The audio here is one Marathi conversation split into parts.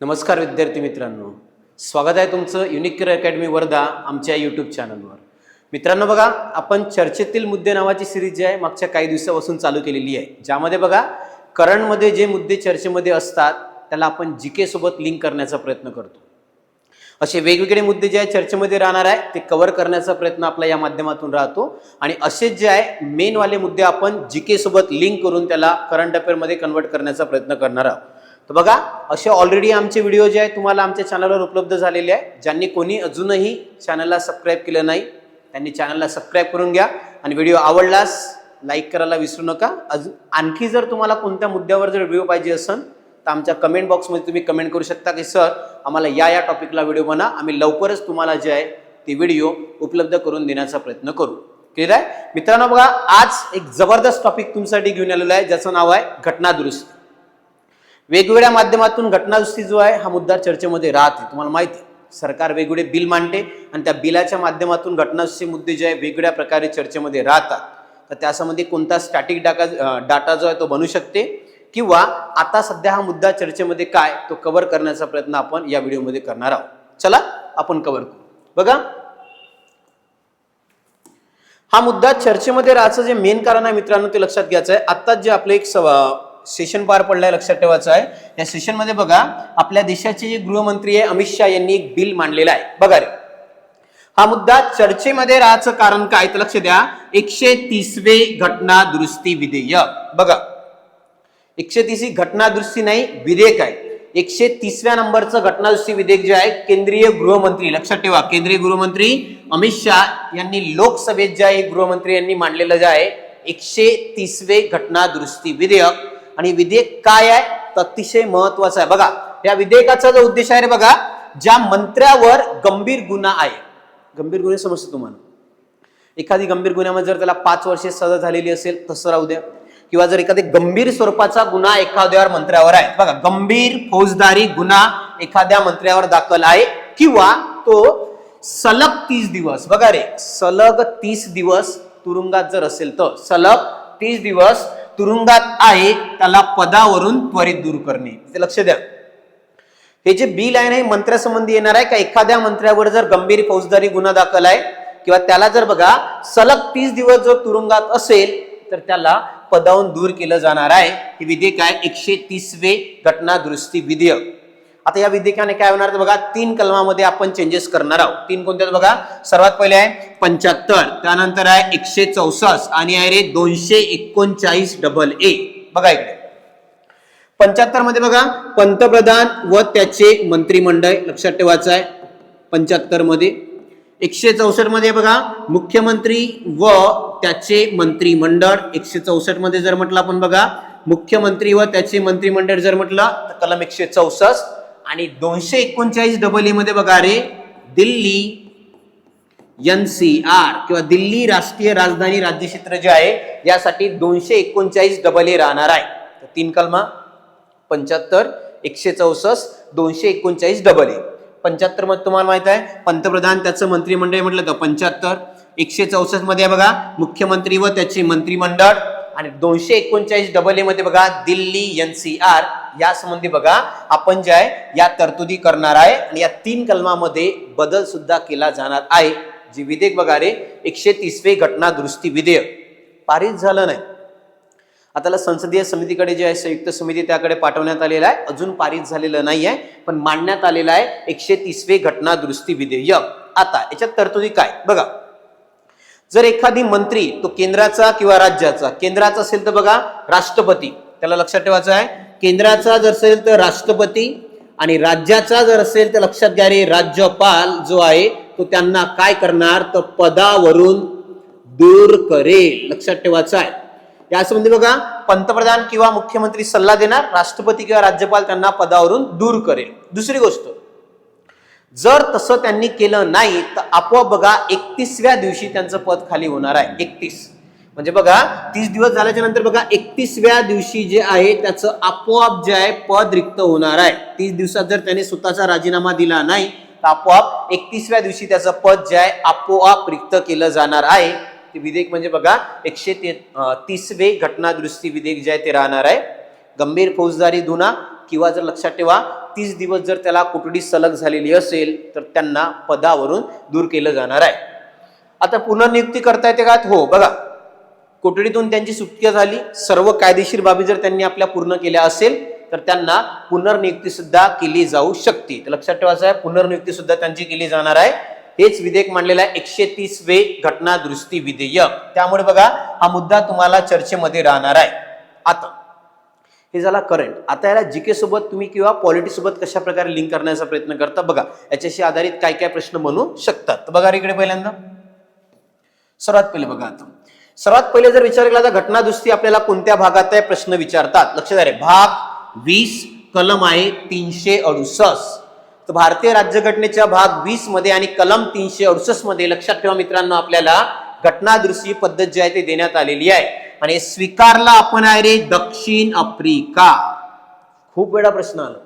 नमस्कार विद्यार्थी मित्रांनो. स्वागत आहे तुमचं युनिक अकॅडमी वर्धा आमच्या यूट्यूब चॅनलवर मित्रांनो बघा आपण चर्चेतील मुद्दे नावाची सिरीज जी आहे मागच्या काही दिवसापासून चालू केलेली आहे. ज्यामध्ये बघा करंटमध्ये जे मुद्दे चर्चेमध्ये असतात त्याला आपण जी के सोबत लिंक करण्याचा प्रयत्न करतो. असे वेगवेगळे मुद्दे जे आहे चर्चेमध्ये राहणार आहे ते कव्हर करण्याचा प्रयत्न आपला या माध्यमातून राहतो. आणि असेच जे आहे मेनवाले मुद्दे आपण जी के सोबत लिंक करून त्याला करंट अफेअरमध्ये कन्वर्ट करण्याचा प्रयत्न करणार आहोत. तर बघा असे ऑलरेडी आमचे व्हिडिओ जे आहे तुम्हाला आमच्या चॅनलवर उपलब्ध झालेले आहे. ज्यांनी कोणी अजूनही चॅनलला सबस्क्राईब केलं नाही त्यांनी चॅनलला सबस्क्राईब करून घ्या. आणि व्हिडिओ आवडलास लाईक करायला विसरू नका. अजून आणखी जर तुम्हाला कोणत्या मुद्द्यावर जर व्हिडिओ पाहिजे असेल तर आमच्या कमेंट बॉक्समध्ये तुम्ही कमेंट करू शकता की सर आम्हाला या या टॉपिकला व्हिडिओ बना आम्ही लवकरच तुम्हाला जे आहे ते व्हिडिओ उपलब्ध करून देण्याचा प्रयत्न करू. क्लिअर आहे? मित्रांनो बघा आज एक जबरदस्त टॉपिक तुमच्यासाठी घेऊन आलेला आहे. ज्याचं नाव आहे घटना दुरुस्ती वेगवेगळ्या माध्यमातून घटनादुरुस्ती जो आहे हा मुद्दा चर्चेमध्ये राहते. तुम्हाला माहिती आहे सरकार वेगवेगळे बिल मांडते आणि त्या बिलाच्या माध्यमातून घटनादुरुस्ती मुद्दे जे आहे वेगवेगळ्या प्रकारे चर्चेमध्ये राहतात. तर त्याच्यामध्ये कोणता स्टॅटिक डाटा डाटा जो आहे तो बनू शकते किंवा आता सध्या हा मुद्दा चर्चेमध्ये काय तो कव्हर करण्याचा प्रयत्न आपण या व्हिडिओमध्ये करणार आहोत. चला आपण कव्हर करू. बघा. हा मुद्दा चर्चेमध्ये राहायचं जे मेन कारण आहे मित्रांनो ते लक्षात घ्यायचं आहे. आत्ताच जे आपलं एक सेशन पार पडलाय लक्षात ठेवायचं आहे. या सेशनमध्ये बघा आपल्या देशाचे जे गृहमंत्री आहे अमित शहा यांनी एक बिल मांडलेलं आहे. बघा रे. हा मुद्दा चर्चेमध्ये राहायचं कारण काय? तर लक्ष द्या. एकशे तीसवे घटना दुरुस्ती विधेयक. बघा. एकशे तीस ही घटना दुरुस्ती नाही विधेयक आहे. एकशे तीसव्या नंबरचं घटना दुरुस्ती विधेयक जे आहे केंद्रीय गृहमंत्री लक्षात ठेवा केंद्रीय गृहमंत्री अमित शहा यांनी लोकसभेत जे आहे गृहमंत्री यांनी मांडलेलं जे आहे एकशे तीसवे घटना दुरुस्ती विधेयक. आणि विधेयक काय आहे? तर अतिशय महत्वाचं आहे. बघा या विधेयकाचा जो उद्देश आहे रे बघा ज्या मंत्र्यावर गंभीर गुन्हा आहे. गंभीर गुन्हे समजतो तुम्हाला. एखादी गंभीर गुन्ह्यामध्ये जर त्याला पाच वर्षे सजा झालेली असेल तसं राहू द्या. किंवा जर एखादी गंभीर स्वरूपाचा गुन्हा एखाद्यावर मंत्र्यावर आहे. बघा गंभीर फौजदारी गुन्हा एखाद्या मंत्र्यावर दाखल आहे किंवा तो सलग तीस दिवस बघा रे सलग तीस दिवस तुरुंगात जर असेल तर सलग तीस दिवस तुरुंगात आहे त्याला पदावरून त्वरित दूर करणे. लक्ष द्या. हे जे बिल आहे ना हे मंत्र्यासंबंधी येणार आहे का? एखाद्या मंत्र्यावर जर गंभीर फौजदारी गुन्हा दाखल आहे किंवा त्याला जर बघा सलग तीस दिवस जर तुरुंगात असेल तर त्याला पदावरून दूर केलं जाणार आहे. हे विधेयक आहे एकशे तीसवे घटना दुरुस्ती विधेयक. आता या विधेयकाने काय होणार तर बघा तीन कलमामध्ये आपण चेंजेस करणार आहोत. तीन कोणत्या बघा? सर्वात पहिले आहे पंच्याहत्तर त्यानंतर आहे एकशे चौसष्ट आणि आहे रे दोनशे एकोणचाळीस डबल ए बघा इकडे. पंच्याहत्तरमध्ये बघा पंतप्रधान व त्याचे मंत्रिमंडळ लक्षात ठेवायचं आहे पंच्याहत्तरमध्ये एकशे चौसष्टमध्ये बघा मुख्यमंत्री व त्याचे मंत्रिमंडळ एकशे चौसष्टमध्ये जर म्हटलं आपण बघा मुख्यमंत्री व त्याचे मंत्रिमंडळ जर म्हटलं तर कलम एकशे चौसष्ट आणि दोनशे एकोणचाळीस डबल ए मध्ये बघा रे दिल्ली एन सी आर किंवा दिल्ली राष्ट्रीय राजधानी राज्यक्षेत्र जे आहे यासाठी दोनशे एकोणचाळीस डबल ए राहणार आहे. तर तीन कलमा पंच्याहत्तर एकशे चौसष्ट दोनशे एकोणचाळीस डबल ए पंच्याहत्तरमध्ये तुम्हाला माहीत आहे पंतप्रधान त्याचं मंत्रिमंडळ म्हटलं तर पंच्याहत्तर एकशे चौसष्टमध्ये बघा मुख्यमंत्री व त्याचे मंत्रिमंडळ. आणि दोनशे एकोणचाळीस डबल ए मध्ये बघा दिल्ली एन सी आर या संबंधी बघा आपण जे आहे या तरतुदी करणार आहे आणि या तीन कलमामध्ये बदल सुद्धा केला जाणार आहे. जे विधेयक बघा रे एकशे तीसवे घटना दुरुस्ती विधेयक. पारित झालं नाही. आता संसदीय समितीकडे जे आहे संयुक्त समिती त्याकडे पाठवण्यात आलेलं आहे. अजून पारित झालेलं नाही आहे पण मांडण्यात आलेलं आहे एकशे तीसवे घटना दुरुस्ती विधेयक. आता याच्यात तरतुदी काय? बघा. जर एखादी मंत्री तो केंद्राचा किंवा राज्याचा केंद्राचा असेल तर बघा राष्ट्रपती. त्याला लक्षात ठेवायचं आहे केंद्राचा जर असेल तर राष्ट्रपती आणि राज्याचा जर असेल तर लक्षात घ्या रे राज्यपाल जो आहे तो त्यांना काय करणार? तर पदावरून दूर करेल. लक्षात ठेवायचं आहे. यासंबंधी बघा पंतप्रधान किंवा मुख्यमंत्री सल्ला देणार राष्ट्रपती किंवा राज्यपाल त्यांना पदावरून दूर करेल. दुसरी गोष्ट जर तसं त्यांनी केलं नाही तर आपोआप बघा एकतीसव्या दिवशी त्यांचं पद खाली होणार आहे एकतीस. म्हणजे बघा तीस दिवस झाल्याच्यानंतर बघा एकतीसव्या दिवशी जे आहे त्याचं आपोआप जे आहे पद रिक्त होणार आहे. तीस दिवसात जर त्याने स्वतःचा राजीनामा दिला नाही तर आपोआप एकतीसव्या दिवशी त्याचं पद जे आहे आपोआप रिक्त केलं जाणार आहे. ते विधेयक म्हणजे बघा एकशे ते तीसवे घटनादुरुस्ती विधेयक जे आहे ते राहणार आहे. गंभीर फौजदारी गुन्हा किंवा जर लक्षात ठेवा तीस दिवस जर त्याला कोठडी सलग झालेली असेल तर त्यांना पदावरून दूर केलं जाणार आहे. आता पुनर्नियुक्ती करता येते का? हो बघा. कोठडीतून त्यांची सुटका झाली सर्व कायदेशीर बाबी जर त्यांनी आपल्या पूर्ण केल्या असेल तर त्यांना पुनर्नियुक्ती सुद्धा केली जाऊ शकते. तर लक्षात ठेवायचं आहे पुनर्नियुक्ती सुद्धा त्यांची केली जाणार आहे. हेच विधेयक मांडलेलं आहे एकशे तीस वे घटना दुरुस्ती विधेयक. त्यामुळे बघा हा मुद्दा तुम्हाला चर्चेमध्ये राहणार आहे. आता हे झाला करंट आता याला जी सोबत तुम्ही किंवा पॉलिटीसोबत कशाप्रकारे कशा प्रकारे लिंक करण्याचा प्रयत्न करता बघा. याच्याशी आधारित काय काय प्रश्न बनू शकतात. तर बघा रे इकडे पहिल्यांदा. सर्वात पहिले बघा आता. सर्वात पहिले जर विचार केला तर घटना आपल्याला कोणत्या भागात आहे? प्रश्न विचारतात. लक्षात आहे भाग वीस कलम आहे तीनशे अडुसष्ट. तर भारतीय राज्यघटनेच्या भाग वीसमध्ये आणि कलम तीनशे अडुसष्टमध्ये लक्षात ठेवा मित्रांनो आपल्याला घटनादृष्टी पद्धत जी आहे ती देण्यात आलेली आहे. आणि स्वीकारला आपण आहे रे दक्षिण आफ्रिका. खूप वेळा प्रश्न आला.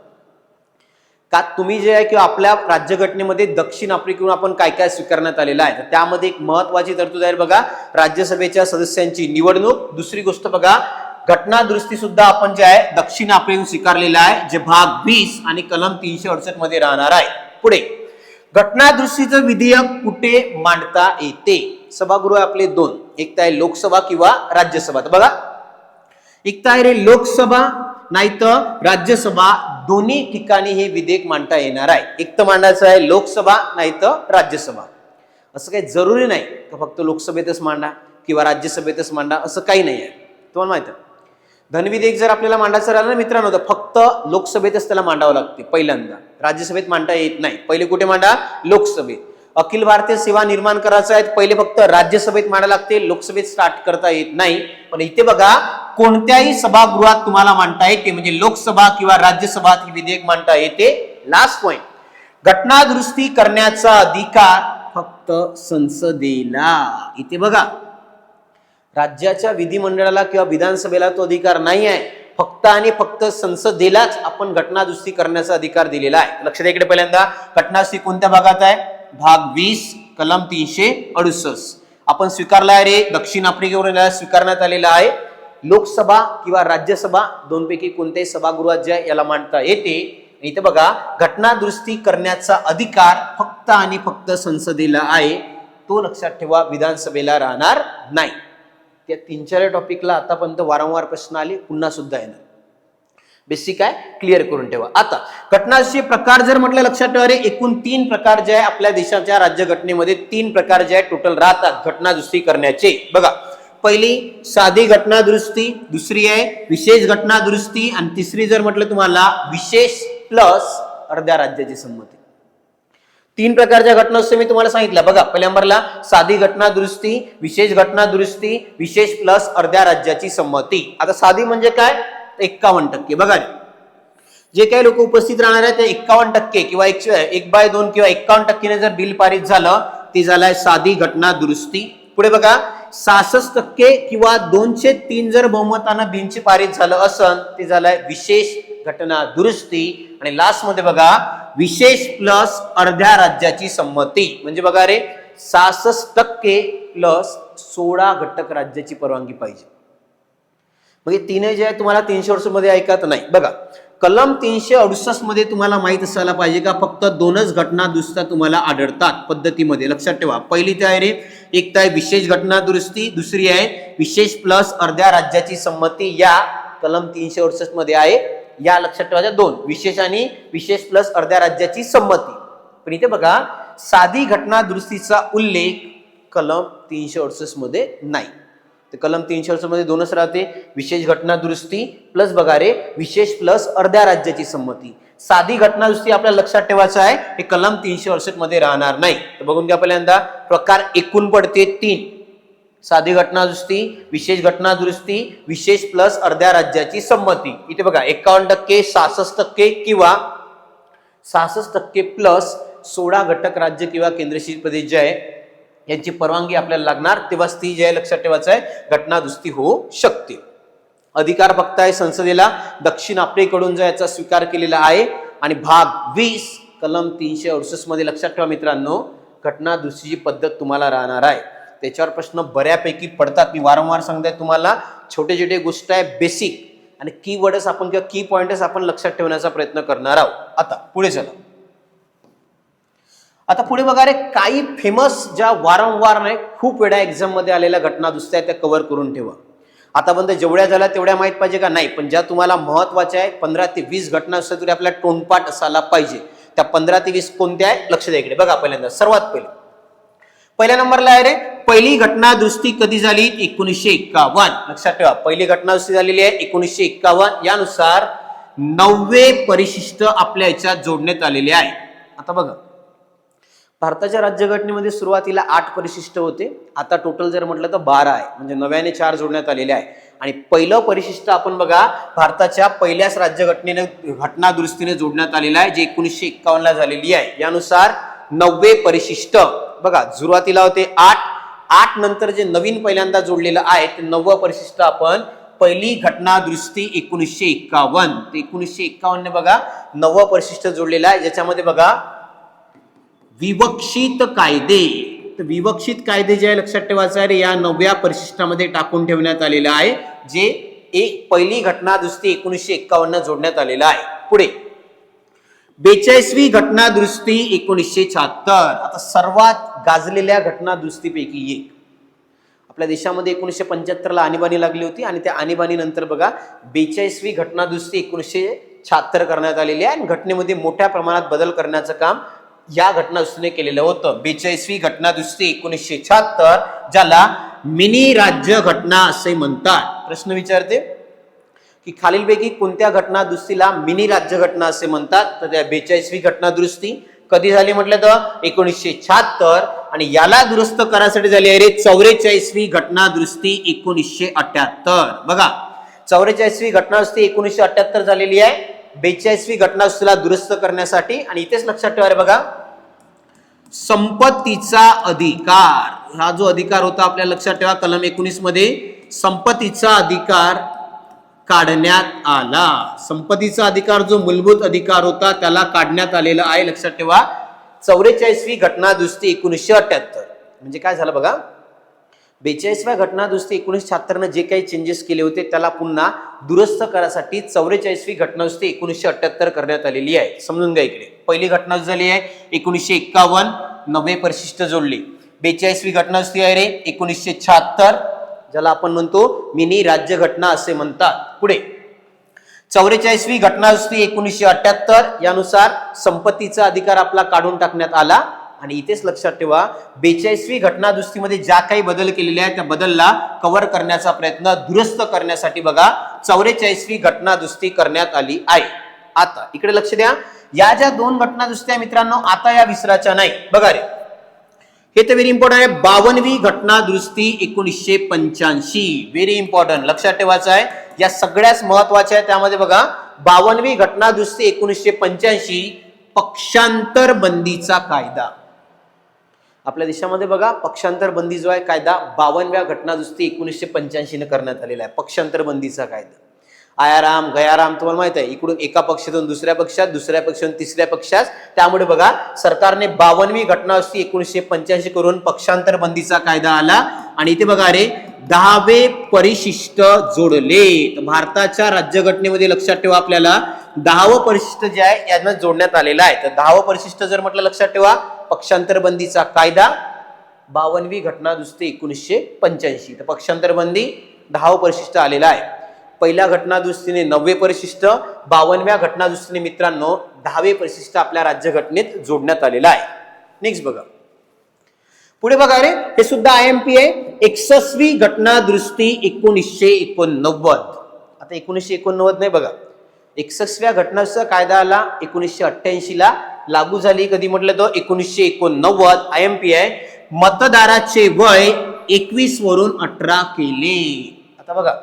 का तुम्ही जे आहे किंवा आपल्या राज्यघटनेमध्ये दक्षिण आफ्रिकेहून आपण काय काय स्वीकारण्यात आलेलं आहे? तर त्यामध्ये एक महत्वाची तरतूद आहे बघा राज्यसभेच्या सदस्यांची निवडणूक. दुसरी गोष्ट बघा घटना दुरुस्ती सुद्धा आपण जे आहे दक्षिण आफ्रिकेहून स्वीकारलेला आहे जे भाग वीस आणि कलम तीनशे अडुसष्टमध्ये राहणार आहे. पुढे घटना दुरुस्तीचं विधेयक कुठे मांडता येते? सभागृह आपले दोन. एक तर आहे लोकसभा किंवा राज्यसभा. तर बघा. एक तर आहे रे लोकसभा नाही तर राज्यसभा दोन्ही ठिकाणी हे विधेयक मांडता येणार आहे. एक तर मांडायचं आहे लोकसभा नाही तर राज्यसभा. असं काही जरुरी नाही का फक्त लोकसभेतच मांडा किंवा राज्यसभेतच मांडा? असं काही नाही आहे. तुम्हाला माहीत आहे. धनविधेयक जर आपल्याला मांडायचं राहिलं ना मित्रांनो तर फक्त लोकसभेतच त्याला मांडावं लागते पहिल्यांदा. राज्यसभेत मांडता येत नाही. पहिले कुठे मांडा? लोकसभेत. अखिल भारतीय सेवा निर्माण करायचं आहे. पहिले फक्त राज्यसभेत मांडायला लागते. लोकसभेत स्टार्ट करता येत नाही. पण इथे बघा कोणत्याही सभागृहात तुम्हाला मांडता येते. म्हणजे लोकसभा किंवा राज्यसभा हे विधेयक मांडता येते. लास्ट पॉइंट घटना दुरुस्ती करण्याचा अधिकार फक्त संसदेला. इथे बघा राज्याच्या विधिमंडळाला किंवा विधानसभेला तो अधिकार नाही आहे. फक्त आणि फक्त संसदेलाच आपण घटना दुरुस्ती करण्याचा अधिकार दिलेला आहे. लक्षात द्या इकडे पहिल्यांदा. घटना दुरुस्ती कोणत्या भागात आहे? भाग वीस कलम तीनशे अडुसष्ट. आपण स्वीकारला आहे रे दक्षिण आफ्रिकेवरून स्वीकारण्यात आलेला आहे. लोकसभा किंवा राज्यसभा दोनपैकी कोणत्याही सभागृहात जे आहे याला मांडता येते. इथे बघा घटना दुरुस्ती करण्याचा अधिकार फक्त आणि फक्त संसदेला आहे. तो लक्षात ठेवा विधानसभेला राहणार नाही. त्या तीन चार टॉपिकला आतापर्यंत वारंवार प्रश्न आले पुन्हा सुद्धा येणार. बेसिक आहे क्लिअर करून ठेवा. आता घटनाचे प्रकार जर म्हटलं लक्षात ठेवा रे एकूण तीन प्रकार जे आहे आपल्या देशाच्या राज्यघटनेमध्ये तीन प्रकार जे आहे टोटल राहतात घटना दुरुस्ती करण्याचे. बघा पहिली साधी घटना दुरुस्ती दुसरी आहे विशेष घटना दुरुस्ती आणि तिसरी जर म्हटलं तुम्हाला विशेष प्लस अर्ध्या राज्याची संमती. तीन प्रकारच्या घटना असते मी तुम्हाला सांगितलं. बघा पहिल्या नंबरला साधी घटना दुरुस्ती विशेष घटना दुरुस्ती विशेष प्लस अर्ध्या राज्याची संमती. आता साधी म्हणजे काय? एक्कावन्न टक्के. बघा. जे काही लोक उपस्थित राहणार आहेत ते एक्कावन्न टक्के किंवा एक एक बाय दोन किंवा एक्कावन्न टक्केने जर बिल पारित झालं ते झालंय साधी घटना दुरुस्ती. पुढे बघा. सहासष्ट टक्के किंवा दोनशे तीन जर बहुमतानं बिनची पारित झालं असन ते झालंय विशेष घटना दुरुस्ती. आणि लास्टमध्ये बघा विशेष प्लस अर्ध्या राज्याची संमती. म्हणजे बघा रे सहासष्ट टक्के प्लस सोळा घटक राज्याची परवानगी पाहिजे. मग तिने तीनही जे आहे तुम्हाला तीनशे वर्षामध्ये ऐकत नाही. बघा कलम तीनशे अडुसष्टमध्ये तुम्हाला माहीत असायला पाहिजे का फक्त दोनच घटना दुरुस्त्या तुम्हाला आढळतात पद्धतीमध्ये. लक्षात ठेवा पहिली ते आहे रे एक तर आहे विशेष घटना दुरुस्ती दुसरी आहे विशेष प्लस अर्ध्या राज्याची संमती. या कलम तीनशे अडुसष्टमध्ये आहे. या लक्षात ठेवायच्या दोन विशेष आणि विशेष प्लस अर्ध्या राज्याची संमती. पण इथे बघा साधी घटना दुरुस्तीचा उल्लेख कलम तीनशे अडुसष्टमध्ये नाही. तर कलम तीनशे अडसष्टमध्ये दोनच राहते. विशेष घटना दुरुस्ती प्लस बघा रे विशेष प्लस अर्ध्या राज्याची संमती. साधी घटना दुरुस्ती आपल्याला लक्षात ठेवायचं आहे हे कलम तीनशे अडुसष्टमध्ये राहणार नाही. तर बघून घ्या पहिल्यांदा प्रकार एकूण पडते तीन. साधी घटना दुरुस्ती विशेष घटना दुरुस्ती विशेष प्लस अर्ध्या राज्याची संमती. इथे बघा एकावन्न टक्के सहासष्ट टक्के किंवा सहासष्ट टक्के प्लस सोळा घटक राज्य किंवा केंद्रशासित प्रदेश जे आहे यांची परवानगी आपल्याला लागणार तेव्हाच ती जे आहे लक्षात ठेवायचं आहे घटना दुरुस्ती होऊ शकते. अधिकार फक्त आहे संसदेला दक्षिण आफ्रिकेकडून जो याचा स्वीकार केलेला आहे आणि भाग वीस कलम तीनशे अडुसष्टमध्ये लक्षात ठेवा मित्रांनो घटना दुरुस्तीची पद्धत तुम्हाला राहणार आहे. त्याच्यावर प्रश्न बऱ्यापैकी पडतात. मी वारंवार सांगताय तुम्हाला छोटे छोटे गोष्ट आहे बेसिक आणि की वर्डच आपण किंवा की पॉइंटच आपण लक्षात ठेवण्याचा प्रयत्न करणार आहोत. आता पुढे चला. आता पुढे बघा रे काही फेमस ज्या वारंवार नाही खूप वेळा एक्झाममध्ये आलेल्या घटना दुसऱ्या त्या कव्हर करून ठेवा. आतापर्यंत जेवढ्या झाल्या तेवढ्या माहीत पाहिजे का? नाही पण ज्या तुम्हाला महत्त्वाच्या आहे पंधरा ते वीस घटना असल्या तरी आपल्या तोंडपाठ असायला पाहिजे. त्या पंधरा ते वीस कोणत्या आहे लक्ष द्या इकडे. बघा पहिल्यांदा सर्वात पहिले. पहिल्या नंबरला आहे रे पहिली घटना दुरुस्ती कधी झाली? एकोणीसशे एक्कावन्न लक्षात ठेवा पहिली घटना दुरुस्ती झालेली आहे एकोणीसशे एक्कावन्न यानुसार नववे परिशिष्ट आपल्या याच्यात जोडण्यात आलेले आहे. आता बघा भारताच्या राज्यघटनेमध्ये सुरुवातीला आठ परिशिष्ट होते. आता टोटल जर म्हटलं तर बारा आहे. म्हणजे नव्याने चार जोडण्यात आलेले आहे. आणि पहिलं परिशिष्ट आपण बघा भारताच्या पहिल्याच राज्यघटनेने घटना दुरुस्तीने जोडण्यात आलेलं आहे जे एकोणीसशे एक्कावन्नला झालेली आहे. यानुसार नववे परिशिष्ट बघा सुरुवातीला होते आठ. आठ नंतर जे नवीन पहिल्यांदा जोडलेलं आहे ते नववं परिशिष्ट आपण पहिली घटना दुरुस्ती एकोणीसशे एक्कावन्न. ते एकोणीसशे एक्कावन्न बघा नववं परिशिष्ट जोडलेलं आहे. ज्याच्यामध्ये बघा विवक्षित कायदे. तर विवक्षित कायदे जे आहे लक्षात ठेवायचं आहे रे, या नवव्या परिशिष्टामध्ये टाकून ठेवण्यात आलेलं आहे जे एक पहिली घटना दुरुस्ती एकोणीसशे एक्कावन्न जोडण्यात आलेलं आहे. पुढे. बेचाळीसवी घटना दुरुस्ती एकोणीसशे शहात्तर. आता सर्वात गाजलेल्या घटना दुरुस्तीपैकी एक. आपल्या देशामध्ये एकोणीसशे पंच्याहत्तरला आणीबाणी लागली होती आणि त्या आणीबाणीनंतर बघा बेचाळीसवी घटना दुरुस्ती एकोणीसशे शहात्तर करण्यात आलेली आहे आणि घटनेमध्ये मोठ्या प्रमाणात बदल करण्याचं काम या घटना केलेलं होतं. बेचाळीसवी घटनादुरुस्ती एकोणीसशे शहात्तर ज्याला मिनी राज्य घटना असे म्हणतात. प्रश्न विचारते. की खालीलपैकी कोणत्या घटना मिनी मिनी राज्यघटना असे म्हणतात? तर त्या बेचाळीसवी घटनादुरुस्ती कधी झाली म्हटलं तर? एकोणीसशे शहात्तर. आणि याला दुरुस्त करायसाठी झाली आहे रे चौवेचाळीसवी घटना एकोणीसशे अठ्याहत्तर. बघा चौवेचाळीसवी घटना दुरुस्ती एकोणीसशे अठ्याहत्तर झालेली आहे. बेचाळीसवी घटना दुरुस्त करण्यासाठी आणि इथेच लक्षात ठेवा बघा संपत्तीचा अधिकार. हा जो अधिकार होता आपल्या लक्षात ठेवा कलम एकोणीसमध्ये संपत्तीचा अधिकार काढण्यात आला. संपत्तीचा अधिकार जो मूलभूत अधिकार होता त्याला काढण्यात आलेला आहे. लक्षात ठेवा. चौवेचाळीसवी घटना दुरुस्ती एकोणीसशे अठ्याहत्तर. म्हणजे काय झालं बघा? बेचाळीसव्या घटनादुरुस्ती एकोणीसशे शहात्तरनं जे काही चेंजेस केले होते त्याला पुन्हा दुरुस्त करासाठी चौवेचाळीसवी घटनादुरुस्ती एकोणीसशे अठ्याहत्तर करण्यात आलेली आहे. समजून घ्या इकडे. पहिली घटना झाली आहे एकोणीसशे एक्कावन्न नवे परिशिष्ट जोडली. बेचाळीसवी घटनादुरुस्ती आहे रे एकोणीसशे शहात्तर ज्याला आपण म्हणतो मिनी राज्य घटना असे म्हणतात. पुढे. चौवेचाळीसवी घटनादुरुस्ती एकोणीसशे अठ्याहत्तर यानुसार संपत्तीचा अधिकार आपला काढून टाकण्यात आला. आणि इथेच लक्षात ठेवा बेचाळीसवी घटना दुरुस्तीमध्ये ज्या काही बदल केलेल्या आहेत त्या बदलला कव्हर करण्याचा प्रयत्न दुरुस्त करण्यासाठी बघा चौवेचाळीसवी घटना दुरुस्ती करण्यात आली आहे. आता इकडे लक्ष द्या. या ज्या दोन घटना दुरुस्त्या मित्रांनो आता या विसराच्या नाही. बघा रे. हे तर व्हेरी इम्पॉर्टंट आहे. बावनवी घटना दुरुस्ती एकोणीसशे पंच्याऐंशी. व्हेरी इम्पॉर्टंट लक्षात ठेवायचं आहे. या सगळ्याच महत्त्वाच्या आहे त्यामध्ये बघा बावनवी घटना दुरुस्ती एकोणीसशे पंच्याऐंशी पक्षांतर बंदीचा कायदा. आपल्या देशामध्ये बघा पक्षांतर बंदी जो आहे कायदा बावनव्या घटनादुस्ती एकोणीसशे पंच्याऐंशीनं करण्यात आलेला आहे पक्षांतर बंदीचा कायदा. आयाराम गयाराम तुम्हाला माहीत आहे इकडून एका पक्षातून दुसऱ्या पक्षात दुसऱ्या पक्षातून तिसऱ्या पक्षात. त्यामुळे बघा सरकारने बावनवी घटना दुरुस्ती एकोणीसशे पंच्याऐंशी करून पक्षांतर बंदीचा कायदा आला. आणि इथे बघा अरे दहावे परिशिष्ट जोडले. तर भारताच्या राज्यघटनेमध्ये लक्षात ठेवा आपल्याला दहावं परिशिष्ट जे आहे यांना जोडण्यात आलेलं आहे. तर दहावं परिशिष्ट जर म्हटलं लक्षात ठेवा पक्षांतरबंदीचा कायदा बावनवी घटना दुरुस्ती एकोणीसशे पंच्याऐंशी. तर पक्षांतरबंदी दहाव परिशिष्ट आलेलं आहे. पहिल्या घटना दुरुस्तीने नववे परिशिष्ट बावनव्या घटना दुरुस्तीने मित्रांनो दहावे परिशिष्ट आपल्या राज्यघटनेत जोडण्यात आलेलं आहे. नेक्स्ट बघा. पुढे बघा रे हे सुद्धा आय एम पी आहे एकसष्टवी घटना दुरुस्ती एकोणीसशे एकोणनव्वद. आता एकोणीसशे एकोणनव्वद नाही बघा. एकसष्टव्या घटनाचा कायदा आला एकोणीसशे अठ्ठ्याऐंशी ला. लागू झाली. कधी म्हटलं तर एकोणीसशे एकोणनव्वद आय एम पी आय मतदाराचे वय एकवीस वरून अठरा केले. आता बघा.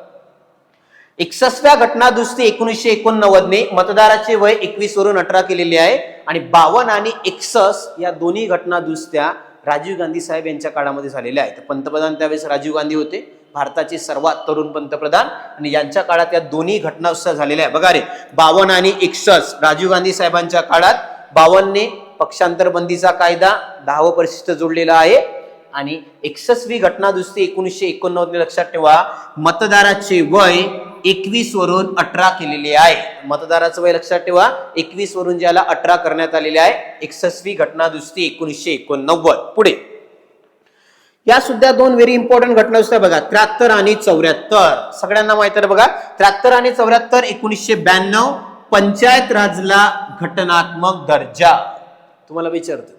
एकसष्टव्या घटना दुरुस्ती एकोणीसशे एकोणनव्वदने मतदाराचे वय एकवीस वरून अठरा केलेले आहे आणि बावन आणि एकसष्ट या दोन्ही घटना दुरुस्त्या राजीव गांधी साहेब यांच्या काळामध्ये झालेल्या आहेत. पंतप्रधान त्यावेळेस राजीव गांधी होते. भारताचे सर्वात तरुण पंतप्रधान आणि यांच्या काळात या दोन्ही घटना झालेल्या आहे बघा रे. बावन आणि एकसष्ट राजीव गांधी साहेबांच्या काळात बावन्नने पक्षांतर बंदीचा कायदा दहावं परिशिष्ट जोडलेला आहे. आणि एकसष्टवी घटना दुसरी एकोणीसशे एकोणनव्वद लक्षात ठेवा. मतदाराचे वय एकवीस वरून अठरा केलेले आहे. मतदाराचं वय लक्षात ठेवा. एकवीस वरून ज्याला अठरा करण्यात आलेले आहे एकसष्टवी घटना दुसरी एकोणीसशे एकोणनव्वद. पुढे. या सुद्धा दोन व्हेरी इम्पॉर्टंट घटना असतात बघा. त्र्याहत्तर आणि चौऱ्याहत्तर. सगळ्यांना माहिती आहे बघा. त्र्याहत्तर आणि चौऱ्याहत्तर एकोणीसशे ब्याण्णव. पंचायत राजला घटनात्मक दर्जा. तुम्हाला विचारतो.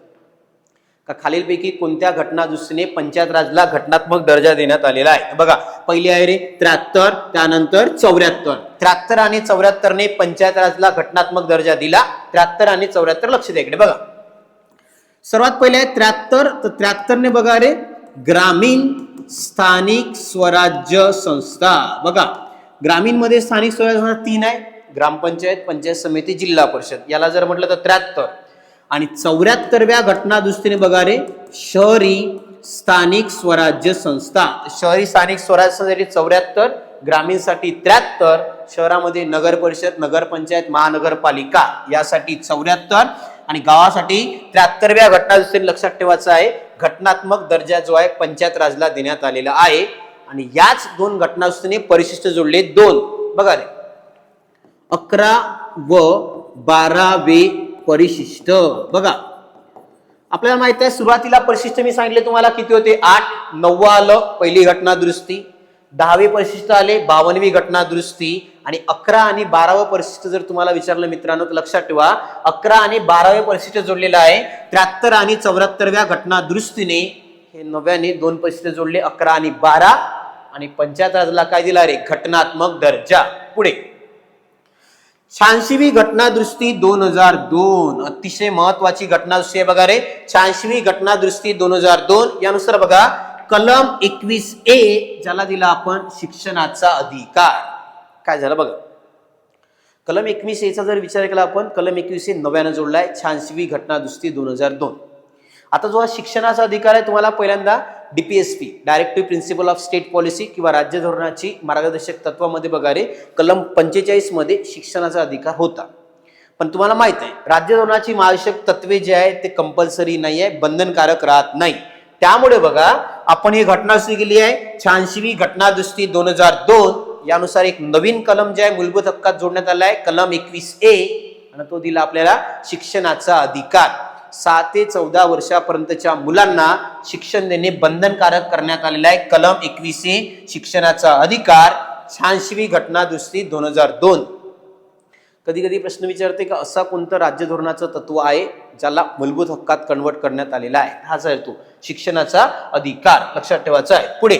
का खालीलपैकी कोणत्या घटना दुरुस्तीने पंचायत राजला घटनात्मक दर्जा देण्यात आलेला आहे? बघा पहिली आहे रे त्र्याहत्तर त्यानंतर चौऱ्याहत्तर. त्र्याहत्तर आणि चौऱ्याहत्तरने पंचायत राजला घटनात्मक दर्जा दिला. त्र्याहत्तर आणि चौऱ्याहत्तर लक्ष द्या इकडे बघा. सर्वात पहिले आहे त्र्याहत्तर तर त्र्याहत्तरने बघा रे ग्रामीण स्थानिक स्वराज्य संस्था. बघा ग्रामीणमध्ये स्थानिक स्वराज्य संस्था तीन आहे. ग्रामपंचायत पंचायत समिती जिल्हा परिषद. याला जर म्हटलं तर त्र्याहत्तर. आणि चौऱ्याहत्तरव्या घटना दृष्टीने बघा रे शहरी स्थानिक स्वराज्य संस्था. शहरी स्थानिक स्वराज्य संस्थेसाठी चौऱ्याहत्तर ग्रामीणसाठी त्र्याहत्तर शहरामध्ये नगर परिषद नगरपंचायत महानगरपालिका यासाठी चौऱ्याहत्तर आणि गावासाठी त्र्याहत्तरव्या घटना दृष्टीने लक्षात ठेवायचं आहे घटनात्मक दर्जा जो आहे पंचायत राजला देण्यात आलेला आहे. आणि याच दोन घटना दृष्टीने परिशिष्ट जोडले दोन. बघा रे. अकरा व बारावे परिशिष्ट. बघा. आपल्याला माहीत आहे सुरुवातीला परिशिष्ट मी सांगितले तुम्हाला किती होते? आठ नववा आलं पहिली घटना दुरुस्ती दहावे परिशिष्ट आले बावनवी घटना दुरुस्ती आणि अकरा आणि बारावं परिशिष्ट जर तुम्हाला विचारलं मित्रांनो तर लक्षात ठेवा. अकरा आणि बारावे परिशिष्ट जोडलेलं आहे. त्र्याहत्तर आणि चौऱ्याहत्तरव्या घटना दुरुस्तीने हे नव्याने दोन परिशिष्ट जोडले. अकरा आणि बारा. आणि पंचायत राजला काय दिला रे? घटनात्मक दर्जा. पुढे. शहाऐंशीवी घटनादृष्टी दोन हजार दोन. अतिशय महत्वाची घटनादृष्टी आहे बघा रे. शहाऐंशीवी घटनादृष्टी दोन हजार दोन. यानुसार बघा कलम एकवीस ए ज्याला दिला आपण शिक्षणाचा अधिकार. काय झालं बघा? कलम एकवीस एचा जर विचार केला आपण कलम एकवीस ए नव्यानं जोडलाय शहाऐंशीवी घटनादृष्टी दोन हजार दोन. आता जो हा शिक्षणाचा अधिकार आहे तुम्हाला पहिल्यांदा DPSP directive principle of state policy किंवा राज्य धोरणाची मार्गदर्शक तत्वामध्ये बघा रे कलम पंचेचाळीसमध्ये शिक्षणाचा अधिकार होता. पण तुम्हाला माहीत आहे राज्य धोरणाची मार्गदर्शक तत्वे जे आहे ते कंपल्सरी नाही आहे बंधनकारक राहत नाही. त्यामुळे बघा आपण ही घटना केली आहे शहाऐंशीवी घटना दुरुस्ती दोन हजार दोन. यानुसार एक नवीन कलम जे आहे मूलभूत हक्कात जोडण्यात आला आहे कलम एकवीस ए. आणि तो दिला आपल्याला शिक्षणाचा अधिकार. सहा ते चौदा वर्षापर्यंतच्या मुलांना शिक्षण देणे बंधनकारक करण्यात आलेलं आहे. कलम एकवीस शिक्षणाचा अधिकार शहाऐंशी घटना दुसरी दोन हजार दोन. कधी कधी प्रश्न विचारते का असा कोणतं राज्य धोरणाचं तत्व आहे ज्याला मूलभूत हक्कात कन्वर्ट करण्यात आलेला आहे? हाच आहे तो शिक्षणाचा अधिकार. लक्षात ठेवायचा आहे. पुढे.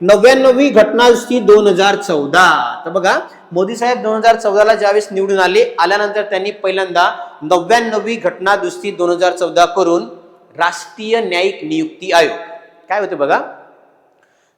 नव्याण्णवी घटना असती दोन हजार चौदा. तर बघा मोदी साहेब दोन हजार चौदाला ज्यावेळेस निवडून आले आल्यानंतर त्यांनी पहिल्यांदा नव्याण्णवी घटना दुरुस्ती दोन हजार चौदा करून राष्ट्रीय न्यायिक नियुक्ती आयोग. काय होते बघा?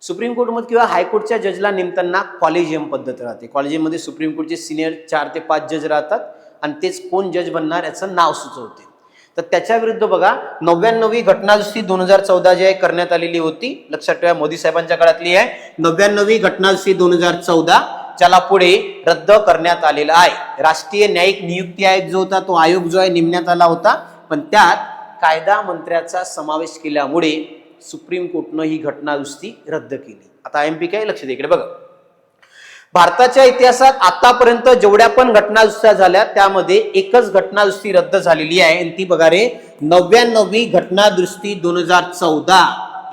सुप्रीम कोर्टमध्ये किंवा हायकोर्टच्या जजला नेमताना कॉलेजियम पद्धत राहते. कॉलेजियममध्ये सुप्रीम कोर्टचे सिनियर चार ते पाच जज राहतात आणि तेच कोण जज बनणार याचं नाव सुचवते. तर त्याच्या विरुद्ध बघा नव्याण्णवी घटना दोन हजार चौदा जी आहे करण्यात आलेली होती. लक्षात ठेवा मोदी साहेबांच्या काळातली आहे. नव्याण्णवी घटना दोन हजार चौदा ज्याला पुढे रद्द करण्यात आलेला आहे. राष्ट्रीय न्यायिक नियुक्ती आयोग जो होता तो आयोग जो आहे नेमण्यात आला होता. पण त्यात कायदा मंत्र्याचा समावेश केल्यामुळे सुप्रीम कोर्टनं ही घटना रद्द केली. आता एम पी काय लक्ष दे इकडे बघा. भारताच्या इतिहासात आतापर्यंत जेवढ्या पण घटना दुरुस्त्या झाल्या त्यामध्ये एकच घटना रद्द झालेली आहे. आणि ती बघा रे नव्याण्णवी घटना दोन हजार चौदा.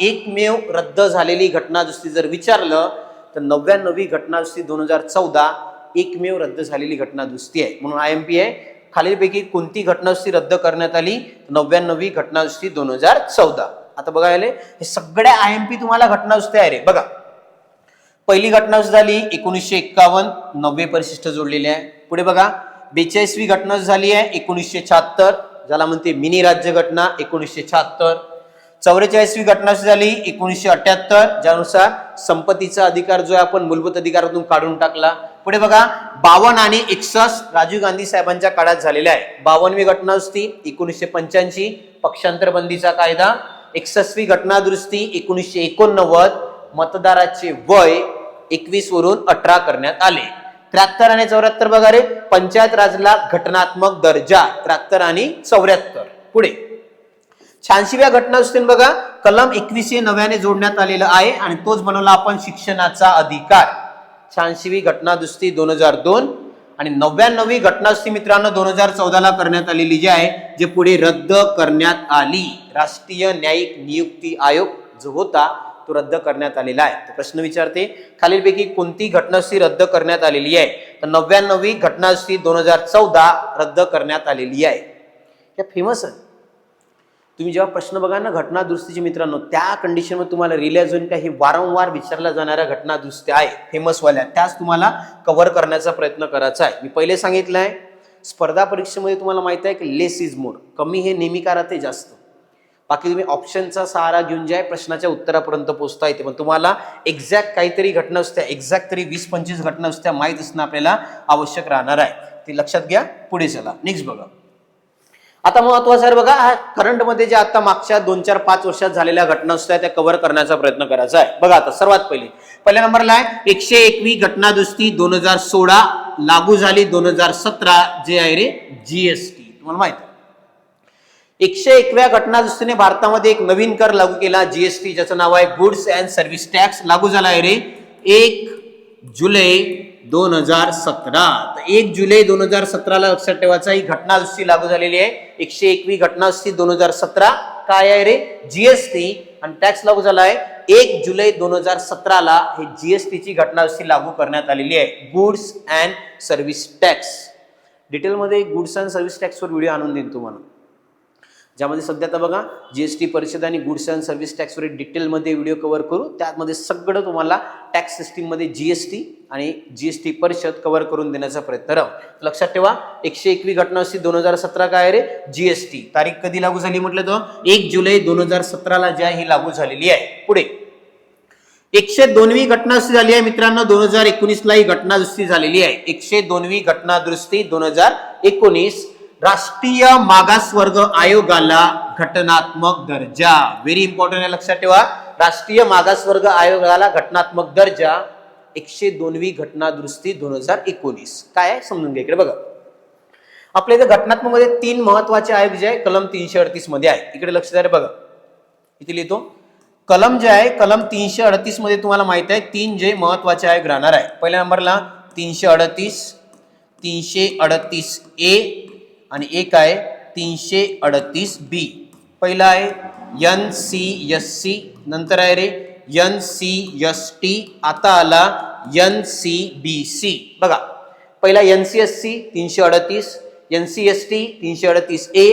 एकमेव रद्द झालेली घटना जर विचारलं तर नव्याण्णवी घटना दोन हजार चौदा एकमेव रद्द झालेली घटना आहे. म्हणून आय एम पी आहे. खालीलपैकी कोणती घटना रद्द करण्यात आली? नव्याण्णवी घटना दोन हजार चौदा. आता बघायला हे सगळ्या आय एम पी तुम्हाला घटना आहे रे. बघा. पहिली घटना झाली एकोणीसशे एक्कावन्न नववे परिशिष्ट जोडलेले आहे. पुढे बघा बेचाळीसवी घटना झाली आहे एकोणीसशे शहात्तर ज्याला म्हणते मिनी राज्य घटना एकोणीसशे शहात्तर. चौवेचाळीसवी घटना झाली एकोणीसशे अठ्याहत्तर ज्यानुसार संपत्तीचा अधिकार जो आहे आपण मूलभूत अधिकारातून काढून टाकला. पुढे बघा बावन आणि एकसष्ट राजीव गांधी साहेबांच्या काळात झालेल्या आहे. बावनवी घटना असती एकोणीसशे पंच्याऐंशी पक्षांतर बंदीचा कायदा. एकसष्टवी घटना दुरुस्ती एकोणीसशे एकोणनव्वद मतदाराचे वय एकवीस वरून अठरा करण्यात आले. त्र्याहत्तर आणि चौऱ्याहत्तर बघा रे पंचायत राजला घटनात्मक दर्जा त्र्याहत्तर आणि चौऱ्याहत्तर. पुढे. शहाऐंशीव्या घटना असतील बघा कलम एकवीसशे नव्याने जोडण्यात आलेलं आहे आणि तोच बनवला आपण शिक्षणाचा अधिकार. शहाऐंशीवी घटना दोन हजार दोन आणि नव्याण्णवी घटनास्थी मित्रांनो दोन हजार चौदाला करण्यात आलेली जी आहे जे पुढे रद्द करण्यात आली. राष्ट्रीय न्यायिक नियुक्ती आयोग जो होता तो रद्द करण्यात आलेला आहे. तर प्रश्न विचारते खालीलपैकी कोणती घटनाश्री रद्द करण्यात आलेली आहे? तर नव्याण्णवी घटनाश्री दोन हजार चौदा रद्द करण्यात आलेली आहे. या फेमस आहे. तुम्ही जेव्हा प्रश्न बघा ना घटना दुरुस्तीचे मित्रांनो त्या कंडिशनमध्ये तुम्हाला रिलॅक्स का काही वारंवार विचारल्या जाणाऱ्या घटना दुरुस्त्या आहे फेमसवाल्या त्याच तुम्हाला कव्हर करण्याचा प्रयत्न करायचा आहे. मी पहिले सांगितलं आहे स्पर्धा परीक्षेमध्ये तुम्हाला माहिती आहे की लेस इज मोर कमी हे नेहमी का राहते जास्त. बाकी तुम्ही ऑप्शनचा सहारा घेऊन जे आहे प्रश्नाच्या उत्तरापर्यंत पोहोचता येते. पण तुम्हाला एक्झॅक्ट काहीतरी घटना असत्या एक्झॅक्ट तरी वीस पंचवीस घटना असत्या माहीत असणं आपल्याला आवश्यक राहणार आहे. ती लक्षात घ्या पुढे चला. नेक्स्ट बघा. आता महत्वाचं आहे बघा हा करंटमध्ये जे आता मागच्या दोन चार पाच वर्षात झालेल्या घटना असत्या त्या कव्हर करण्याचा प्रयत्न करायचा आहे. बघा आता सर्वात पहिले. पहिल्या नंबरला आहे एकशे एकवी घटनादुस्ती दोन हजार सोळा लागू झाली दोन हजार सतरा जे आहे रे जीएसटी तुम्हाला माहिती आहे. एकशे एकव्या घटनादुस्तीने भारतामध्ये एक नवीन कर लागू केला. जीएसटी ज्याचं नाव आहे गुड्स अँड सर्व्हिस टॅक्स लागू झाला आहे रे. एक जुलै दोन हजार सतरा. तर एक जुलै दोन हजार सतराला लक्षात ठेवायचा ही घटना लागू झालेली आहे. एकशे एकवी घटना दुरुस्ती दोन हजार सतरा. काय आहे रे? जीएसटी आणि टॅक्स लागू झाला आहे. एक जुलै दोन हजार सतराला हे जीएसटीची घटना दुरुस्ती लागू करण्यात आलेली आहे. गुड्स अँड सर्व्हिस टॅक्स डिटेलमध्ये गुड्स अँड सर्व्हिस टॅक्सवर व्हिडिओ आणून देईन तुम्हाला. ज्यामध्ये सध्या आता बघा जी एस टी परिषद आणि गुड्स अँड सर्व्हिस टॅक्सवर डिटेलमध्ये व्हिडिओ कव्हर करू. त्यामध्ये सगळं तुम्हाला टॅक्स सिस्टीममध्ये जी एस टी आणि जी एस टी परिषद कव्हर करून देण्याचा प्रयत्न राहू. लक्षात ठेवा एकशे एकवी घटना असती दोन हजार सतरा काय अरे जी एस टी तारीख कधी लागू झाली म्हटलं तर एक जुलै दोन हजार सतराला जी आहे ही लागू झालेली आहे. पुढे. एकशे दोनवी घटना दुरुस्ती झाली आहे मित्रांनो दोन हजार एकोणीसला ही घटना दुरुस्ती झालेली आहे. एकशे दोनवी घटना दुरुस्ती दोन हजार एकोणीस. राष्ट्रीय मागासवर्ग आयोगाला घटनात्मक दर्जा. व्हेरी इम्पॉर्टंट आहे लक्षात ठेवा. राष्ट्रीय मागासवर्ग आयोगाला घटनात्मक दर्जा. एकशे दोनवी घटना दुरुस्ती दोन हजार एकोणीस. काय समजून घ्या इकडे बघा. आपल्या इथे घटनात्मकमध्ये तीन महत्त्वाचे आयोग जे आहे कलम तीनशे अडतीसमध्ये आहे. इकडे लक्ष द्या बघा. इथे लिहितो. कलम जे आहे कलम तीनशे अडतीसमध्ये तुम्हाला माहीत आहे तीन जे महत्त्वाचे आयोग राहणार आहे. पहिल्या नंबरला तीनशे अडतीस तीनशे अडतीस ए आणि एक आहे तीनशे अडतीस बी पहिला आहे यन सी यस सी नंतर आहे रे यन सी यस टी आता आला यन सी बी सी बघा पहिला एन सी एस सी तीनशे अडतीस एन सी एस टी तीनशे अडतीस ए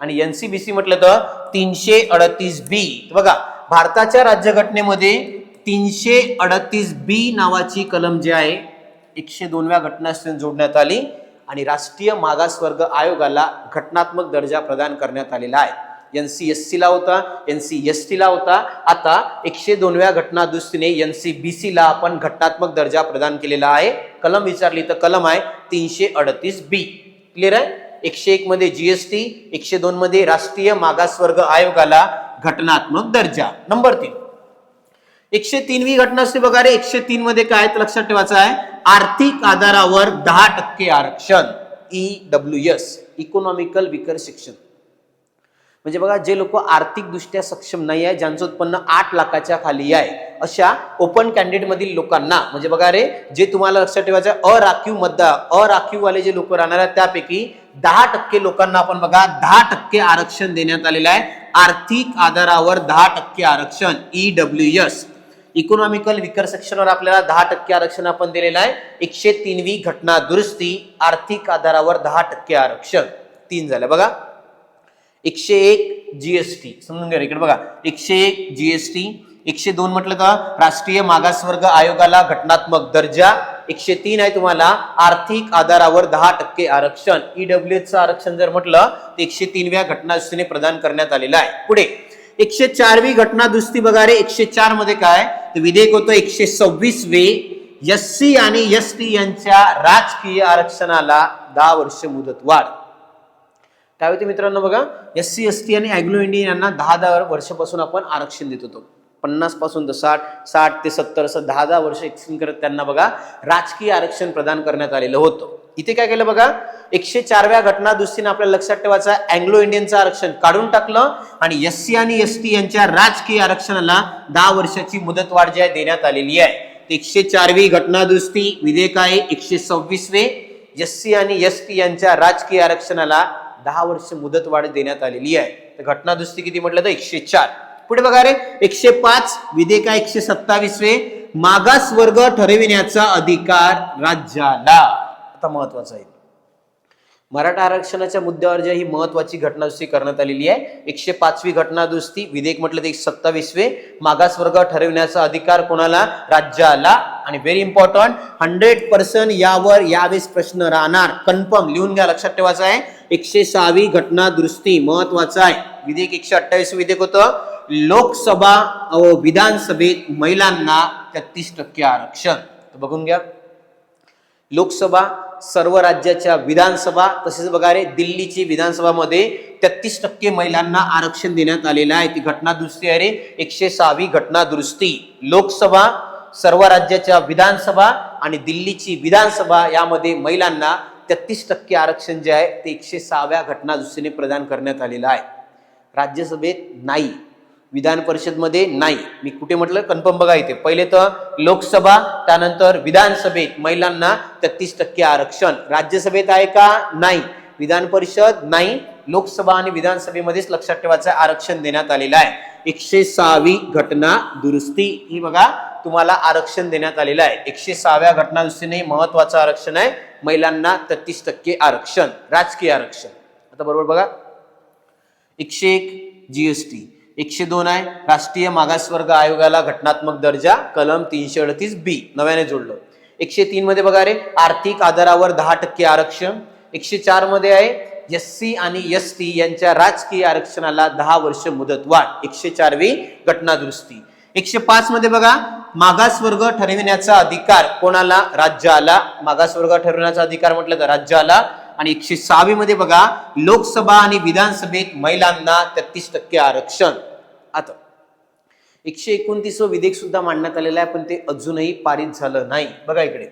आणि एन सी बी सी म्हटलं तर तीनशे अडतीस बी बघा भारताच्या राज्यघटनेमध्ये तीनशे अडतीस बी नावाची कलम जी आहे एकशे दोनव्या घटनास्थळी जोडण्यात आली. आणि राष्ट्रीय मागासवर्ग आयोगाला घटनात्मक दर्जा प्रदान करण्यात आलेला आहे. एन सी एस सीला होता एन सी एस टीला होता. आता एकशे दोनव्या घटना दुरुस्तीने एन सी बी सीला आपण घटनात्मक दर्जा प्रदान केलेला आहे. कलम विचारली तर कलम आहे तीनशे अडतीस बी क्लिअर आहे? एकशे एक मध्ये जीएसटी एकशे दोन मध्ये राष्ट्रीय मागासवर्ग आयोगाला घटनात्मक दर्जा. नंबर तीन. एकशे तीनवी घटना असते बघा रे. एकशे तीन मध्ये काय तर लक्षात ठेवायचं आहे. आर्थिक आधारावर दहा टक्के आरक्षण. E W S economical weaker शिक्षण म्हणजे बघा जे लोक आर्थिक दृष्ट्या सक्षम नाही आहे ज्यांचं उत्पन्न आठ लाखाच्या खाली आहे अशा ओपन कॅन्डिडेट मधील लोकांना म्हणजे बघा रे जे तुम्हाला लक्षात ठेवायचं आहे, अराखीव मतदार अराखीव वाले जे लोक राहणार आहेत त्यापैकी दहा टक्के लोकांना आपण बघा दहा टक्के आरक्षण देण्यात आलेलं आहे. आर्थिक आधारावर दहा टक्के आरक्षण E W S economical weaker सेक्शनवर आपल्याला दहा टक्के आरक्षण आपण दिलेलं आहे. एकशे तीनवी घटना दुरुस्ती आर्थिक आधारावर दहा टक्के आरक्षण. तीन झालं. बघा. एकशे एक जीएसटी समजून घ्या इकडे बघा. एकशे एक जीएसटी एकशे दोन म्हटलं तर राष्ट्रीय मागासवर्ग आयोगाला घटनात्मक दर्जा. एकशे तीन आहे तुम्हाला. आर्थिक आधारावर दहा टक्के आरक्षण. ईडब्ल्यू आरक्षण जर म्हटलं तर एकशे तीनव्या घटना प्रदान करण्यात आलेलं आहे. पुढे. एकशे चारवी घटना दुरुस्ती बघा रे. एकशे चारमध्ये काय? तर विधेयक होतं एकशे सव्वीस वे. एस सी आणि एस टी यांच्या राजकीय आरक्षणाला दहा वर्ष मुदत वाढ काय होते मित्रांनो बघा? एस सी एस टी आणि अँग्लो इंडियन यांना दहा दहा वर्षापासून आपण आरक्षण देत होतो. पन्नासपासून तर साठ साठ ते सत्तर असं दहा दहा वर्ष एक्सटेंड करत त्यांना बघा राजकीय आरक्षण प्रदान करण्यात आलेलं होतं. इथे काय केलं बघा एकशे चारव्या घटना दृष्टीने आपल्याला लक्षात ठेवायचं अँग्लो इंडियनचं आरक्षण काढून टाकलं आणि एस सी आणि एस टी यांच्या राजकीय आरक्षणाला दहा वर्षाची मुदतवाढ जी आहे देण्यात आलेली आहे. एकशे चारवी घटना दुरुस्ती विधेयक आहे एकशे सव्वीसवे. एस सी आणि एस टी यांच्या राजकीय आरक्षणाला दहा वर्ष मुदतवाढ देण्यात आलेली आहे. तर घटना दुरुस्ती किती म्हटलं तर एकशे चार. पुढे बघा रे एकशे पाच विधेयक आहे एकशे सत्तावीसवे. मागास वर्ग ठरविण्याचा अधिकार राज्याला. आता महत्वाचं आहे. मराठा आरक्षणाच्या मुद्द्यावर जी ही महत्वाची घटनादुरुस्ती करण्यात आलेली आहे एकशे पाचवी घटनादुरुस्ती विधेयक म्हटलं तर एकशे सत्तावीसवे मागास वर्ग ठरविण्याचा अधिकार कोणाला? राज्याला. आणि व्हेरी इम्पॉर्टंट हंड्रेड पर्सेंट यावर यावेळेस प्रश्न राहणार. कन्फर्म लिहून घ्या लक्षात ठेवायचं आहे. एकशे सहावी घटनादुरुस्ती महत्वाचं आहे. विधेयक एकशे अठ्ठावीस विधेयक होतं. लोकसभा व विधानसभेत महिलांना तेहतीस टक्के आरक्षण. बघून घ्या. लोकसभा सर्व राज्याच्या विधानसभा तसेच बघा रे दिल्लीची विधानसभामध्ये तेहतीस टक्के महिलांना आरक्षण देण्यात आलेलं आहे. ती घटना दुरुस्ती आहे रे. एकशे सहावी घटना दुरुस्ती लोकसभा सर्व राज्याच्या विधानसभा आणि दिल्लीची विधानसभा यामध्ये महिलांना तेहतीस टक्के आरक्षण जे आहे ते एकशे सहाव्या घटना दुरुस्तीने प्रदान करण्यात आलेलं आहे. राज्यसभेत नाही. विधान परिषदमध्ये नाही. मी कुठे म्हटलं? कन्फर्म बघा इथे. पहिले तर लोकसभा त्यानंतर विधानसभेत महिलांना तेहतीस टक्के आरक्षण. राज्यसभेत आहे का? नाही. विधान परिषद नाही. लोकसभा आणि विधानसभेमध्येच लक्षात ठेवायचं आरक्षण देण्यात आलेलं आहे. एकशे सहावी घटना दुरुस्ती ही बघा तुम्हाला आरक्षण देण्यात आलेलं आहे. एकशे सहाव्या घटना दुरुस्तीने महत्वाचं आरक्षण आहे. महिलांना तेहतीस टक्के आरक्षण राजकीय आरक्षण. आता बरोबर बघा. एकशे एक जीएसटी एकशे दोन आहे. राष्ट्रीय मागासवर्ग आयोगाला घटनात्मक दर्जा कलम तीनशे अडतीस बी. नव्याने जोडलं. एकशे तीन मध्ये बघा रे आर्थिक आधारावर दहा टक्के आरक्षण. एकशे चारमध्ये आहे एस सी आणि एस टी यांच्या राजकीय आरक्षणाला दहा वर्ष मुदतवाढ एकशे चारवी घटना दुरुस्ती एकशे पाच मध्ये बघा मागासवर्ग ठरविण्याचा अधिकार कोणाला? राज्याला. मागासवर्ग ठरविण्याचा अधिकार म्हटलं तर राज्याला. आणि एकशे सहावी मध्ये बघा लोकसभा आणि विधानसभेत महिलांना तेहतीस टक्के आरक्षण. आता एकशे एकोणतीस विधेयक सुद्धा मांडण्यात आलेलं आहे पण ते अजूनही पारित झालं नाही. बघा इकडे.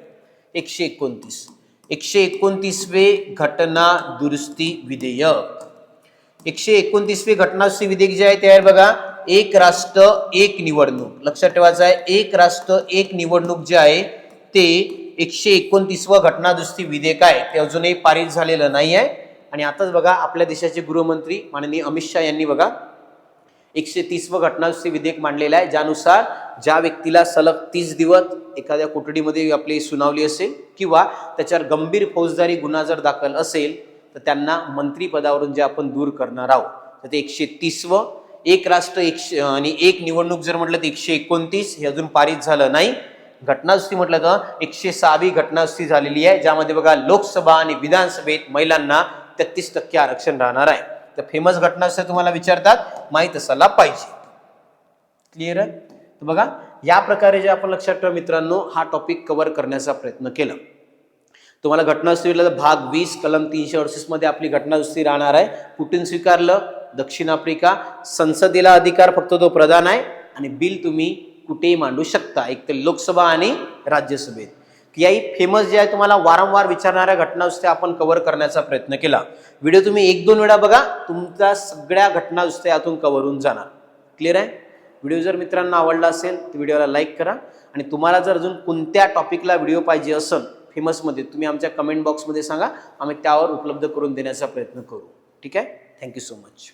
एकशे एकोणतीस. एकशे एकोणतीसवे घटना दुरुस्ती विधेयक. एकशे एकोणतीसवे घटना दुरुस्ती विधेयक जे आहे ते आहे बघा एक राष्ट्र एक निवडणूक. लक्षात ठेवायचं आहे एक राष्ट्र एक निवडणूक जे आहे ते एकशे एकोणतीसवं घटनादुरुस्ती विधेयक आहे. ते अजूनही पारित झालेलं नाही आहे आणि आताच बघा आपल्या देशाचे गृहमंत्री माननीय अमित शहा यांनी बघा एकशे तीसवं घटनादुरुस्ती विधेयक मांडलेलं आहे. ज्यानुसार ज्या व्यक्तीला सलग तीस दिवस एखाद्या कोठडीमध्ये आपली सुनावली असेल किंवा त्याच्यावर गंभीर फौजदारी गुन्हा जर दाखल असेल तर त्यांना मंत्रीपदावरून जे आपण दूर करणार आहोत तर ते एकशे तीसवं एक राष्ट्र एकशे आणि एक निवडणूक जर म्हटलं तर एकशे एकोणतीस हे अजून पारित झालं नाही. घटनादुरुस्ती म्हटलं तर एकशे सहावी घटनादुरुस्ती झालेली आहे ज्यामध्ये बघा लोकसभा आणि विधानसभेत महिलांना तेहतीस टक्के आरक्षण राहणार आहे. तर फेमस घटनादुरुस्ती तुम्हाला विचारतात माहीत असायला पाहिजे. क्लिअर आहे? तर बघा या प्रकारे जे आपण लक्षात ठेवा मित्रांनो हा टॉपिक कव्हर करण्याचा प्रयत्न केला. तुम्हाला घटनादुरुस्ती तर भाग वीस कलम तीनशे अडतीसमध्ये आपली घटनादुरुस्ती राहणार आहे. पुटीन स्वीकारलं? दक्षिण आफ्रिका. संसदेला अधिकार फक्त तो प्रधान आहे आणि बिल तुम्ही कुठेही मांडू शकता. एक तर लोकसभा आणि राज्यसभेत. याही फेमस जे आहे तुम्हाला वारंवार विचारणाऱ्या घटनादुरुस्त्या आपण कव्हर करण्याचा प्रयत्न केला. व्हिडिओ तुम्ही एक दोन वेळा बघा तुमच्या सगळ्या घटनादुरुस्त्या यातून कव्हर होऊन जाणार. क्लिअर आहे? व्हिडिओ जर मित्रांना आवडला असेल तर व्हिडिओला लाईक करा. आणि तुम्हाला जर अजून कोणत्या टॉपिकला व्हिडिओ पाहिजे असेल फेमसमध्ये तुम्ही आमच्या कमेंट बॉक्समध्ये सांगा. आम्ही त्यावर उपलब्ध करून देण्याचा प्रयत्न करू. ठीक आहे? Thank you so much